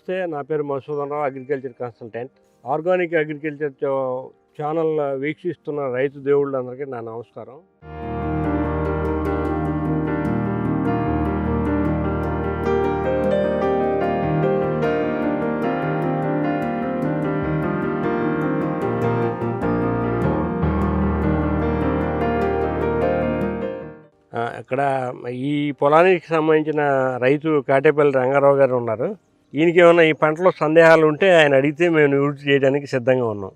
నమస్తే నా పేరు Madhusudan Rao agriculture consultant organic agriculture channel వీక్షిస్తున్న రైతు దేవుళ్ళందరికీ నా నమస్కారం. ఇక్కడ ఈ పొలానికి సంబంధించిన రైతు కాటేపల్లి రంగారావు గారు ఉన్నారు. ఈయనకి ఏమైనా ఈ పంటలో సందేహాలు ఉంటే ఆయన అడిగితే మేము నివృత్తి చేయడానికి సిద్ధంగా ఉన్నాం.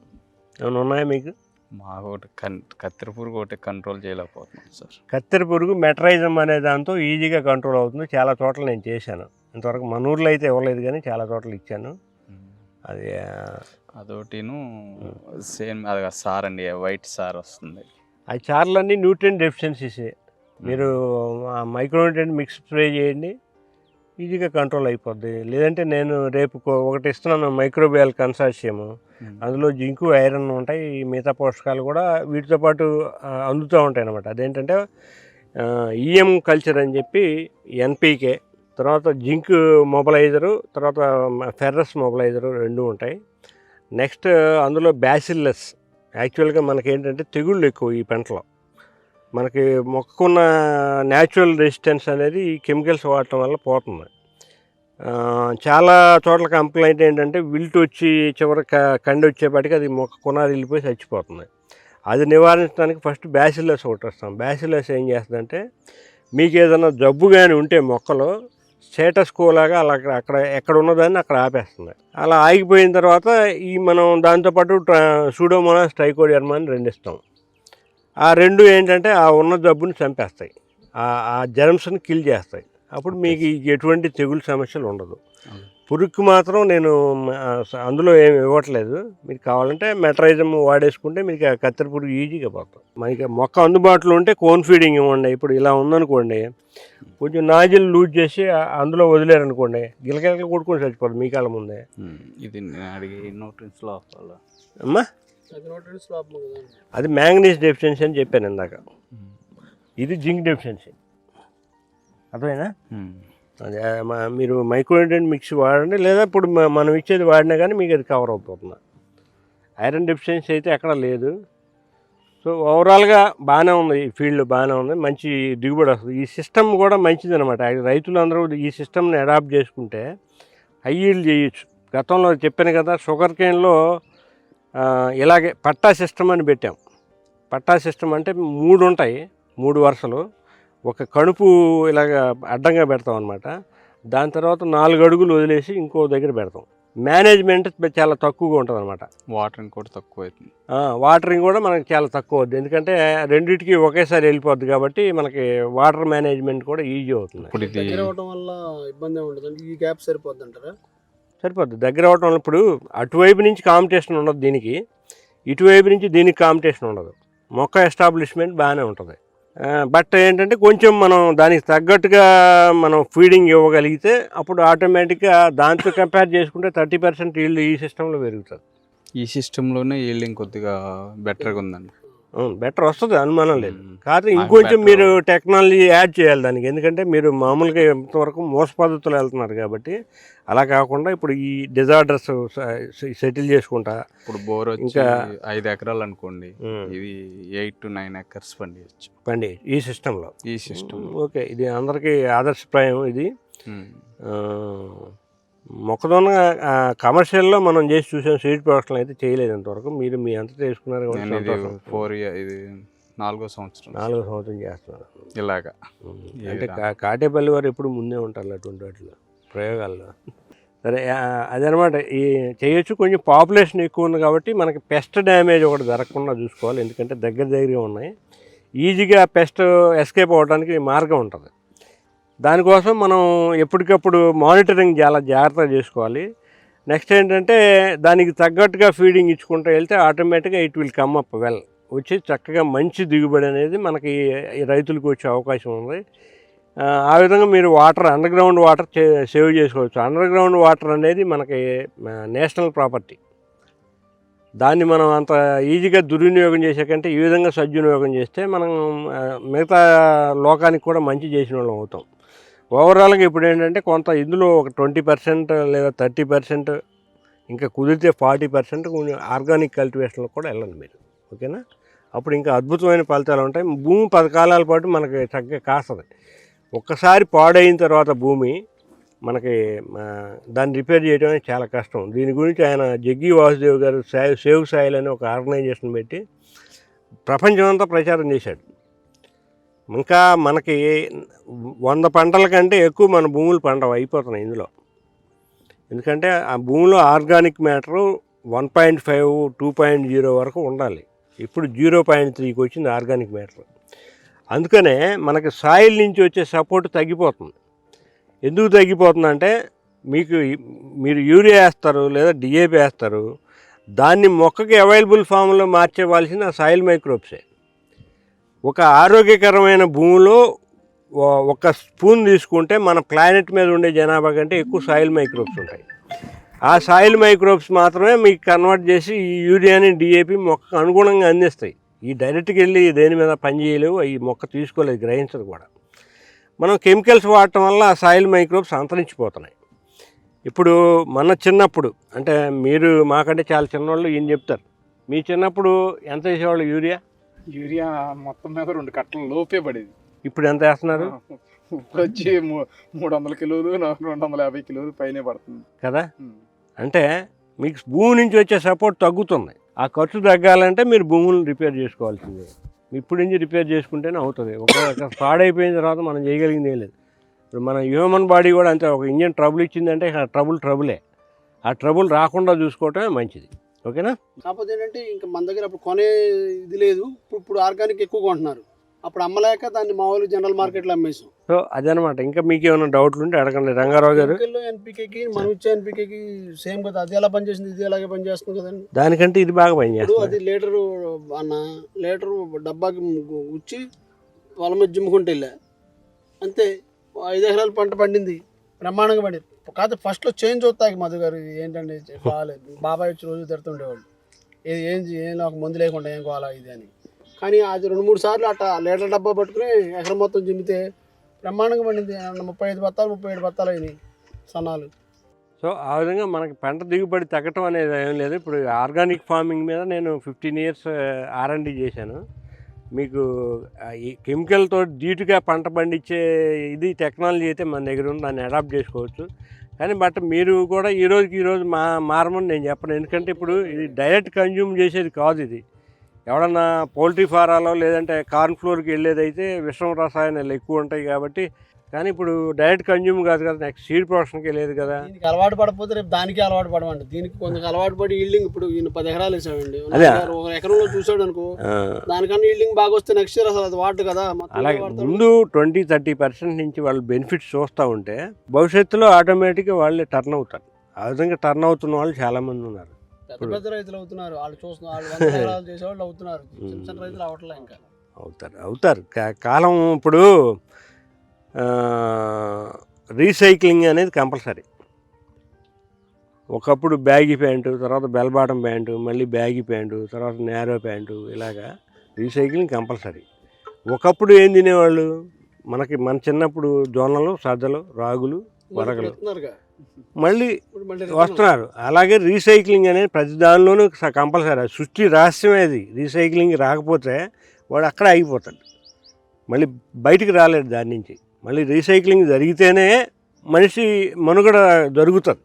ఏమైనా ఉన్నాయా మీకు? మాకు ఒకటి కన్ కత్తెర పురుగు ఒకటి కంట్రోల్ చేయలేకపోతున్నాం సార్ కత్తెర పురుగు మెటరైజం అనే దాంతో ఈజీగా కంట్రోల్ అవుతుంది. చాలా చోట్ల నేను చేశాను. ఇంతవరకు మన ఊర్లో అయితే ఇవ్వలేదు కానీ చాలా చోట్ల ఇచ్చాను. అది అదొకటిను సేమ్ అది సార్ అండి వైట్ సార్ వస్తుంది. ఆ చార్లన్నీ న్యూట్రియన్ డెఫిషియన్సీసే. మీరు మైక్రోన్యూట్రియన్ మిక్స్ స్ప్రే చేయండి. ఈజీగా కంట్రోల్ అయిపోద్ది. లేదంటే నేను రేపు ఒకటి ఇస్తున్నాను మైక్రోబియల్ కన్సార్షియము. అందులో జింకు ఐరన్ ఉంటాయి ఈ మిగతా పోషకాలు కూడా వీటితో పాటు అందుతూ ఉంటాయి అన్నమాట అదేంటంటే ఈఎం కల్చర్ అని చెప్పి ఎన్పీకే తర్వాత జింక్ మొబలైజరు తర్వాత ఫెర్రస్ మొబలైజరు రెండు ఉంటాయి. నెక్స్ట్ అందులో బ్యాసిల్లస్. యాక్చువల్గా మనకి ఏంటంటే తెగుళ్ళు ఎక్కువ ఈ పంటలో. మనకి మొక్కకున్న న్యాచురల్ రెసిస్టెన్స్ అనేది ఈ కెమికల్స్ వాడటం వల్ల పోతుంది. చాలా చోట్ల కంప్లైంట్ ఏంటంటే విల్ట్ వచ్చి చివరి క- కండి వచ్చేపాటికి అది మొక్క కొనాది వెళ్ళిపోయి చచ్చిపోతుంది. అది నివారించడానికి ఫస్ట్ బ్యాసిలస్ ఒకటి వస్తాం. బ్యాసిలస్ ఏం చేస్తుందంటే మీకు ఏదైనా జబ్బు కానీ ఉంటే మొక్కలో స్టేటస్ కోలాగా అలా అక్కడ అక్కడ ఎక్కడ ఉన్నదాన్ని అక్కడ ఆపేస్తుంది. అలా ఆగిపోయిన తర్వాత ఈ మనం దాంతోపాటు సూడోమోనాస్ ట్రైకోడియర్మా అని రెండు ఇస్తాం. ఆ రెండు ఏంటంటే ఆ ఉన్న జబ్బుని చంపేస్తాయి. ఆ- ఆ జెర్మ్స్ని కిల్ చేస్తాయి. అప్పుడు మీకు ఎటువంటి తెగులు సమస్యలు ఉండదు. పురుగుకి మాత్రం నేను అందులో ఏమి ఇవ్వట్లేదు. మీకు కావాలంటే మెటరైజం వాడేసుకుంటే మీకు ఆ కత్తెర పురుగు ఈజీగా పోతుంది మనకి మొక్క అందుబాటులో ఉంటే కోన్ ఫీడింగ్ ఇవ్వండి. ఇప్పుడు ఇలా ఉందనుకోండి కొంచెం నాజిల్ లూజ్ చేసి అందులో వదిలేరనుకోండి గిలగిలకలు కొట్టుకొని చచ్చిపోతుంది మీ కాళ్ళ ముందే. ఉమ్. ఇది అడిగి అమ్మా? అది మ్యాంగనీస్ డెఫిషియన్సీ అని చెప్పాను ఇందాక. ఇది జింక్ డెఫిషియన్సీ. అర్థమైనా. అదే మా- మీరు మైక్రోన్యూట్రియన్ మిక్స్ వాడండి లేదా ఇప్పుడు మనం ఇచ్చేది వాడినా కానీ మీకు అది కవర్ అవుతుంది. ఐరన్ డెఫిషియన్సీ అయితే ఎక్కడ లేదు. సో ఓవరాల్గా బాగానే ఉంది ఈ ఫీల్డ్ బాగానే ఉంది మంచి దిగుబడి వస్తుంది. ఈ సిస్టమ్ కూడా మంచిది అనమాట రైతులందరూ ఈ సిస్టమ్ని అడాప్ట్ చేసుకుంటే హై ఈల్డ్ చేయొచ్చు. గతంలో చెప్పాను కదా షుగర్ కేన్లో ఇలాగే పట్టా సిస్టమ్ అని పెట్టాం. పట్టా సిస్టమ్ అంటే మూడు ఉంటాయి మూడు వరుసలు. ఒక కణుపు ఇలాగ అడ్డంగా పెడతాం అనమాట దాని తర్వాత నాలుగు అడుగులు వదిలేసి ఇంకో దగ్గర పెడతాం. మేనేజ్మెంట్ చాలా తక్కువగా ఉంటుంది అనమాట వాటరింగ్ కూడా తక్కువ అవుతుంది వాటరింగ్ కూడా మనకి చాలా తక్కువ అవుద్ది. ఎందుకంటే రెండింటికి ఒకేసారి వెళ్ళిపోద్ది కాబట్టి మనకి వాటర్ మేనేజ్మెంట్ కూడా ఈజీ అవుతుంది. ఇప్పుడు ఇది ఇబ్బంది ఉండదు. ఈ గ్యాప్ సరిపోద్ది అంటారా? సరిపోద్ది. దగ్గర అవటం వల్ల ఇప్పుడు అటువైపు నుంచి కాంపిటీషన్ ఉండదు దీనికి ఇటువైపు నుంచి దీనికి కాంపిటీషన్ ఉండదు. మొక్క ఎస్టాబ్లిష్మెంట్ బాగానే ఉంటుంది. బట్ ఏంటంటే కొంచెం మనం దానికి తగ్గట్టుగా మనం ఫీడింగ్ ఇవ్వగలిగితే అప్పుడు ఆటోమేటిక్గా దాంతో కంపేర్ చేసుకుంటే థర్టీ పర్సెంట్ ఈల్డ్ ఈ సిస్టంలో పెరుగుతుంది. ఈ సిస్టంలోనే ఈల్డింగ్ కొద్దిగా బెటర్గా ఉందండి. బెటర్ వస్తుంది అనుమానం లేదు. అది ఇంకొంచెం. మీరు టెక్నాలజీ యాడ్ చేయాలి దానికి. ఎందుకంటే మీరు మామూలుగా ఇంతవరకు మోస పద్ధతిలో వెళ్తున్నారు కాబట్టి అలా కాకుండా ఇప్పుడు ఈ డిజార్డర్స్ సెటిల్ చేసుకుంటా. ఇప్పుడు బోర్ వచ్చి ఇంకా- ఐదు ఎకరాలు అనుకోండి ఇది ఎయిట్ టు నైన్ ఎకర్స్ పండియచ్చు. పండి ఈ సిస్టంలో. ఈ సిస్టమ్ ఓకే ఇది అందరికీ ఆదర్శప్రాయం ఇది. మొక్కజొన్న కమర్షియల్లో మనం చేసి చూసాం సీడ్ ప్రొడక్షన్ అయితే చేయలేదు ఇంతవరకు. మీరు మీ అంతా చేసుకున్నారు. ఫోర్ ఇయర్ ఇది నాలుగో సంవత్సరం. నాలుగో సంవత్సరం చేస్తున్నారు. ఇలాగా. అంటే కాటేపల్లి వారు ఎప్పుడు ముందే ఉంటారు అటువంటి వాటిలో ప్రయోగాల్లో. సరే అదనమాట. ఈ చేయొచ్చు కొంచెం పాపులేషన్ ఎక్కువ ఉంది కాబట్టి మనకి పెస్ట్ డ్యామేజ్ ఒకటి జరగకుండా చూసుకోవాలి. ఎందుకంటే దగ్గర దగ్గరగా ఉన్నాయి. ఈజీగా పెస్ట్ ఎస్కేప్ అవ్వడానికి మార్గం ఉంటుంది. దానికోసం మనం ఎప్పటికప్పుడు మానిటరింగ్ చాలా జాగ్రత్త చేసుకోవాలి. నెక్స్ట్ ఏంటంటే దానికి తగ్గట్టుగా ఫీడింగ్ ఇచ్చుకుంటూ వెళ్తే ఆటోమేటిక్గా it will come up well. వచ్చి చక్కగా మంచి దిగుబడి అనేది మనకి రైతులకు వచ్చే అవకాశం ఉంది. ఆ, విధంగా మీరు వాటర్ అండర్గ్రౌండ్ వాటర్ సేవ్ చేసుకోవచ్చు. అండర్గ్రౌండ్ వాటర్ అనేది మనకి నేషనల్ ప్రాపర్టీ. దాన్ని మనం అంత ఈజీగా దుర్వినియోగం చేసే కంటే ఈ విధంగా సద్వినియోగం చేస్తే మనం మిగతా లోకానికి కూడా మంచి చేసిన వాళ్ళం అవుతాం. ఓవరాల్గా ఇప్పుడు ఏంటంటే కొంత ఇందులో ఒక ట్వంటీ పర్సెంట్ లేదా థర్టీ పర్సెంట్ ఇంకా కుదిరితే ఫార్టీ పర్సెంట్ ఆర్గానిక్ కల్టివేషన్లో కూడా వెళ్ళండి మీరు. ఓకేనా? అప్పుడు ఇంకా అద్భుతమైన ఫలితాలు ఉంటాయి. భూమి పదకాలాల పాటు మనకి చక్కగా కాస్తుంది. ఒక్కసారి పాడైన తర్వాత భూమి మనకి దాన్ని రిపేర్ చేయడం అనేది చాలా కష్టం. దీని గురించి ఆయన జగ్గి వాసుదేవ్ గారు సేవ్ సేవ్ సాయిల్ అనే ఒక ఆర్గనైజేషన్ పెట్టి ప్రపంచం అంతా ప్రచారం చేశాడు. ఇంకా మనకి వంద పంటల కంటే ఎక్కువ మన భూములు పండవు అయిపోతున్నాయి ఇందులో. ఎందుకంటే ఆ భూమిలో organic matter one point five two point zero వరకు ఉండాలి. ఇప్పుడు జీరో పాయింట్ త్రీకి వచ్చింది ఆర్గానిక్ మ్యాటర్. అందుకనే మనకి సాయిల్ నుంచి వచ్చే సపోర్ట్ తగ్గిపోతుంది. ఎందుకు తగ్గిపోతుందంటే మీకు మీరు యూరియా వేస్తారు లేదా డిఏపి వేస్తారు. దాన్ని మొక్కకి అవైలబుల్ ఫామ్లో మార్చేవాల్సిన సాయిల్ మైక్రోబ్సే. ఒక ఆరోగ్యకరమైన భూమిలో ఒక స్పూన్ తీసుకుంటే మన ప్లానెట్ మీద ఉండే జనాభా కంటే ఎక్కువ సాయిల్ మైక్రోబ్స్ ఉంటాయి. ఆ సాయిల్ మైక్రోబ్స్ మాత్రమే మీకు కన్వర్ట్ చేసి ఈ యూరియాని డిఏపి మొక్కకు అనుగుణంగా అందిస్తాయి. ఈ డైరెక్ట్కి వెళ్ళి దేని మీద పని చేయలేవు ఈ మొక్క తీసుకోలేదు గ్రహించదు కూడా. మనం కెమికల్స్ వాడటం వల్ల ఆ సాయిల్ మైక్రోబ్స్ అంతరించిపోతున్నాయి. ఇప్పుడు మన చిన్నప్పుడు అంటే మీరు మాకంటే చాలా చిన్నవాళ్ళు ఏం చెప్తారు మీ చిన్నప్పుడు ఎంత వేసేవాళ్ళు యూరియా యూరియా మొత్తం మీద రెండు కట్టలు లోపే పడేది. ఇప్పుడు ఎంత వేస్తున్నారు? ఇప్పుడు వచ్చి మూడు వందల కిలోలు రెండు వందల యాభై కిలోలు పైనే పడుతుంది. కదా. అంటే మీకు భూమి నుంచి వచ్చే సపోర్ట్ తగ్గుతుంది. ఆ ఖర్చు తగ్గాలంటే మీరు భూములను రిపేర్ చేసుకోవాల్సిందే. ఇప్పుడు నుంచి రిపేర్ చేసుకుంటేనే అవుతుంది. ఒక పాడైపోయిన తర్వాత మనం చేయగలిగింది ఏం లేదు. ఇప్పుడు మన హ్యూమన్ బాడీ కూడా అంతే. ఒక ఇంజన్ ట్రబుల్ ఇచ్చిందంటే ట్రబుల్ ట్రబులే. ఆ ట్రబుల్ రాకుండా చూసుకోవటమే మంచిది. ఓకేనా? కాకపోతే ఏంటంటే ఇంకా మన దగ్గర అప్పుడు కొనే ఇది లేదు. ఇప్పుడు ఇప్పుడు ఆర్గానిక్ ఎక్కువ కొంటున్నారు. అప్పుడు అమ్మలేక దాన్ని మామూలు జనరల్ మార్కెట్లో అమ్మేసాం. సో అదనమాట ఇంకా మీకు ఏమైనా డౌట్లు ఉంటే అడగండి. రంగారావు గారు. ఎన్పికేకి మనం ఇచ్చే ఎన్పికేకి సేమ్ కదా. అది ఎలా పనిచేసింది ఇది ఎలాగే పనిచేస్తుంది కదండి. దానికంటే ఇది బాగా పనిచేస్తుంది అది లీటరు అన్న లీటరు డబ్బాకి గుచ్చి వాళ్ళ మీద జిమ్ముకుంటే వెళ్ళా. అంతే. ఐదు ఎకరాల పంట పండింది. బ్రహ్మాండంగా పడింది. కాకపోతే ఫస్ట్లో చేంజ్ అవుతాయి మధు గారు ఏంటంటే బాగాలేదు. బాబాయ్ వచ్చి రోజు తిడుతుండేవాళ్ళు. ఏది ఏం చే- ఏం నాకు మందు లేకుండా ఏం కావాలా ఇది అని. కానీ అది రెండు మూడు సార్లు అట్ట లీటర్ డబ్బా పట్టుకుని ఎకరం మొత్తం జిమ్మితే బ్రహ్మాండంగా పండింది. ముప్పై ఐదు బత్తాలు ముప్పై ఏడు బత్తాలు అయినాయి సన్నాలు. సో ఆ విధంగా మనకి పంట దిగుబడి తగ్గటం అనేది ఏం లేదు. ఇప్పుడు ఆర్గానిక్ ఫార్మింగ్ మీద నేను ఫిఫ్టీన్ ఇయర్స్ ఆర్ఎండి చేశాను. మీకు ఈ కెమికల్తో ధీటుగా పంట పండించే ఇది టెక్నాలజీ అయితే మన దగ్గర ఉంది. దాన్ని అడాప్ట్ చేసుకోవచ్చు. కానీ బట్ మీరు కూడా ఈ రోజుకి ఈ రోజు మా మారమని నేను చెప్పను. ఎందుకంటే ఇప్పుడు ఇది డైరెక్ట్ కన్జ్యూమ్ చేసేది కాదు ఇది. ఎవడన్నా పౌల్ట్రీ ఫారాలో లేదంటే కార్న్ ఫ్లోర్కి వెళ్ళేది అయితే విషం రసాయనాలు ఎక్కువ ఉంటాయి కాబట్టి కానీ ఇప్పుడు డైరెక్ట్ కన్జ్యూమ్ కాదు కదా నెక్స్ట్ సీడ్ ప్రొడక్షన్కి వెళ్ళేది కదా. దీనికి అలవాటు పడకపోతే రేపు దానికి అలవాటు పడమండి దీనికి కొంచెం అలవాటు పడి ఈల్డింగ్ ఇప్పుడు ఈయన పది ఎకరాలు వేసామండి అదే. ఒక ఎకరంలో చూసాడు అనుకో దానికన్నా ఈల్డింగ్ బాగా వస్తే నెక్స్ట్ ఇయర్ అసలు అది వాడు కదా అలాగే. ముందు ట్వంటీ థర్టీ పర్సెంట్ నుంచి వాళ్ళు బెనిఫిట్స్ చూస్తూ ఉంటే భవిష్యత్తులో ఆటోమేటిక్గా వాళ్ళే టర్న్ అవుతారు. ఆ విధంగా టర్న్ అవుతున్న వాళ్ళు చాలామంది ఉన్నారు. పెద్ద రైతులు అవుతున్నారు. వాళ్ళు చూస్తున్నారు వాళ్ళు చేసేవాళ్ళు అవుతున్నారు. చిన్న చిన్న రైతులు అవట్లే ఇంకా. అవుతారు అవుతారు. కాలం ఇప్పుడు రీసైక్లింగ్ అనేది కంపల్సరీ. ఒకప్పుడు బ్యాగీ ప్యాంటు తర్వాత బెల్ బాటం ప్యాంటు మళ్ళీ బ్యాగీ ప్యాంటు తర్వాత నేరో ప్యాంటు ఇలాగా రీసైక్లింగ్ కంపల్సరీ. ఒకప్పుడు ఏం తినేవాళ్ళు? మనకి మన చిన్నప్పుడు జొన్నలు సజ్జలు రాగులు వరగలు. మళ్ళీ వస్తున్నారు. అలాగే రీసైక్లింగ్ అనేది ప్రతి దానిలోనూ కంపల్సరీ. సృష్టి రహస్యమే అది రీసైక్లింగ్ రాకపోతే వాడు అక్కడ ఆగిపోతాడు. మళ్ళీ బయటికి రాలేడు దాని నుంచి. మళ్ళీ రీసైక్లింగ్ జరిగితేనే మనిషి మనుగడ జరుగుతుంది.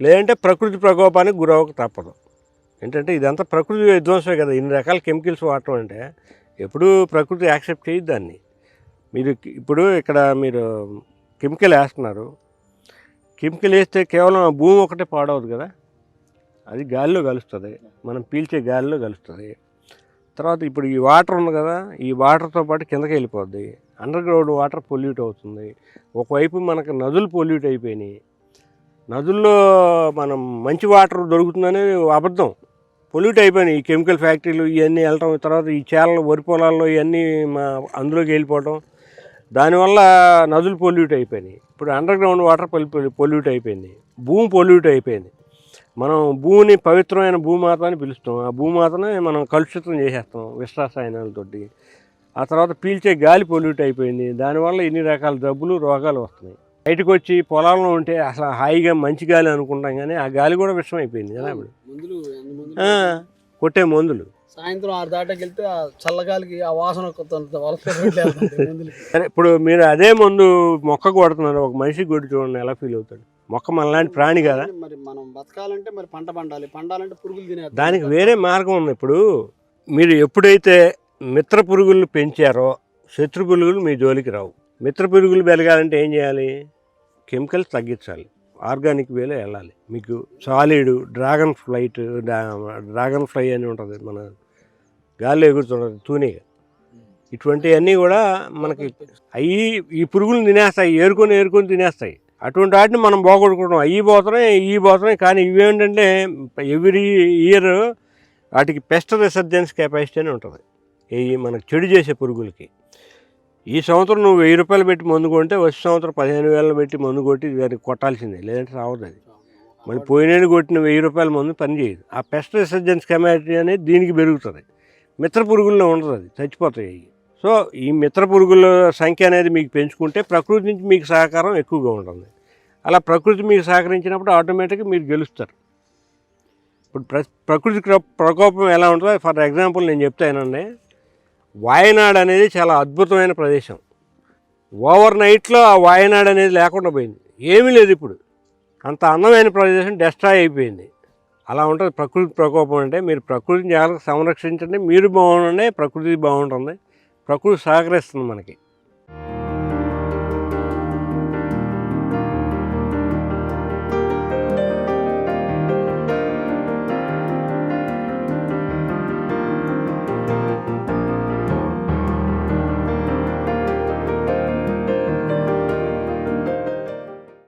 లేదంటే ప్రకృతి ప్రకోపానికి గురవక తప్పదు. ఏంటంటే ఇదంతా ప్రకృతి విధ్వంసమే కదా. ఇన్ని రకాల కెమికల్స్ వాడటం అంటే ఎప్పుడూ ప్రకృతి యాక్సెప్ట్ చేయదు దాన్ని. మీరు ఇప్పుడు ఇక్కడ మీరు కెమికల్ వేస్తున్నారు. కెమికల్ వేస్తే కేవలం భూమి ఒకటే పాడవదు కదా. అది గాలిలో కలుస్తుంది. మనం పీల్చే గాలిలో కలుస్తుంది. తర్వాత ఇప్పుడు ఈ వాటర్ ఉంది కదా ఈ వాటర్తో పాటు కిందకి వెళ్ళిపోద్ది. అండర్ గ్రౌండ్ వాటర్ పొల్యూట్ అవుతుంది. ఒకవైపు మనకు నదులు పొల్యూట్ అయిపోయినాయి. నదుల్లో మనం మంచి వాటర్ దొరుకుతుందనే అబద్ధం. పొల్యూట్ అయిపోయినాయి ఈ కెమికల్ ఫ్యాక్టరీలు ఇవన్నీ వెళ్ళటం తర్వాత ఈ చేలలు వరి పొలాల్లో ఇవన్నీ మా అందులోకి వెళ్ళిపోవటం. దానివల్ల నదులు పొల్యూట్ అయిపోయినాయి. ఇప్పుడు అండర్ గ్రౌండ్ వాటర్ పొల్యూట్ అయిపోయింది. భూమి పొల్యూట్ అయిపోయింది. మనం భూమిని పవిత్రమైన భూమాత అని పిలుస్తాం. ఆ భూమాతనే మనం కలుషితం చేసేస్తాం విశ్వాసాయనాలతోటి. ఆ తర్వాత పీల్చే గాలి పొల్యూట్ అయిపోయింది. దానివల్ల ఇన్ని రకాల జబ్బులు రోగాలు వస్తున్నాయి. బయటకు వచ్చి పొలాల్లో ఉంటే అసలు హాయిగా మంచి గాలి అనుకుంటాం కానీ ఆ గాలి కూడా విషం అయిపోయింది కదా ఇప్పుడు కొట్టే మందులు. సాయంత్రం ఆరు దాటాకి వెళ్తే ఆ చల్లగాలికి ఆ వాసన సరే ఇప్పుడు మీరు అదే మందు మొక్క కొడుతున్నారు. ఒక మనిషి కొట్టి చూడండి ఎలా ఫీల్ అవుతాడు? మొక్క మనలాంటి ప్రాణి కదా. మరి మనం బతకాలంటే మరి పంట పండాలి. పండాలంటే పురుగులు తినేస్తాయి దానికి వేరే మార్గం ఉంది. ఇప్పుడు మీరు ఎప్పుడైతే మిత్ర పురుగులు పెంచారో శత్రు పురుగులు మీ జోలికి రావు. మిత్ర పురుగులు పెరగాలంటే ఏం చేయాలి? కెమికల్స్ తగ్గించాలి. ఆర్గానిక్ వేలో వెళ్ళాలి. మీకు solid dragon flight dragon fly అని ఉంటుంది. మన గాల్లో ఎగురుతుంటుంది. తూనీగా ఇటువంటివన్నీ కూడా మనకి అవి ఈ పురుగులు తినేస్తాయి. ఏరుకొని ఏరుకొని తినేస్తాయి. అటువంటి వాటిని మనం పోగొట్టుకుంటాం. ఈ పోతున్నాయి ఈ పోతున్నాయి కానీ ఇవేంటంటే ఎవ్రీ ఇయర్ వాటికి పెస్ట్ రిసర్జెన్స్ కెపాసిటీ అని ఉంటుంది. ఈ మనకు చెడు చేసే పురుగులకి. ఈ సంవత్సరం నువ్వు వెయ్యి రూపాయలు పెట్టి మందు కొంటే వచ్చే సంవత్సరం పదిహేను వేలు పెట్టి మందు కొట్టి దానికి కొట్టాల్సిందే లేదంటే రావద్దు అది. మళ్ళీ పోయినేడు కొట్టిన వెయ్యి రూపాయల మందు పని చేయదు. ఆ పెస్ట్ రిసర్జెన్స్ కెపాసిటీ అనేది దీనికి పెరుగుతుంది. మిత్ర పురుగుల్లో ఉండదు అది చచ్చిపోతాయి అవి. సో ఈ మిత్ర పురుగుల సంఖ్య అనేది మీకు పెంచుకుంటే ప్రకృతి నుంచి మీకు సహకారం ఎక్కువగా ఉంటుంది. అలా ప్రకృతి మీకు సహకరించినప్పుడు ఆటోమేటిక్గా మీరు గెలుస్తారు. ఇప్పుడు ప్ర ప్రకృతి ప్రకోపం ఎలా ఉంటుందో ఫర్ ఎగ్జాంపుల్ నేను చెప్తానండి వాయనాడు అనేది చాలా అద్భుతమైన ప్రదేశం. ఓవర్ నైట్లో ఆ వాయనాడు అనేది లేకుండా పోయింది. ఏమీ లేదు ఇప్పుడు. అంత అందమైన ప్రదేశం డెస్ట్రాయ్ అయిపోయింది. అలా ఉంటుంది ప్రకృతి ప్రకోపం అంటే. మీరు ప్రకృతిని జాగ్రత్తగా సంరక్షించండి. మీరు బాగుండండి ప్రకృతి బాగుంటుంది. ప్రకృతి సహకరిస్తుంది మనకి.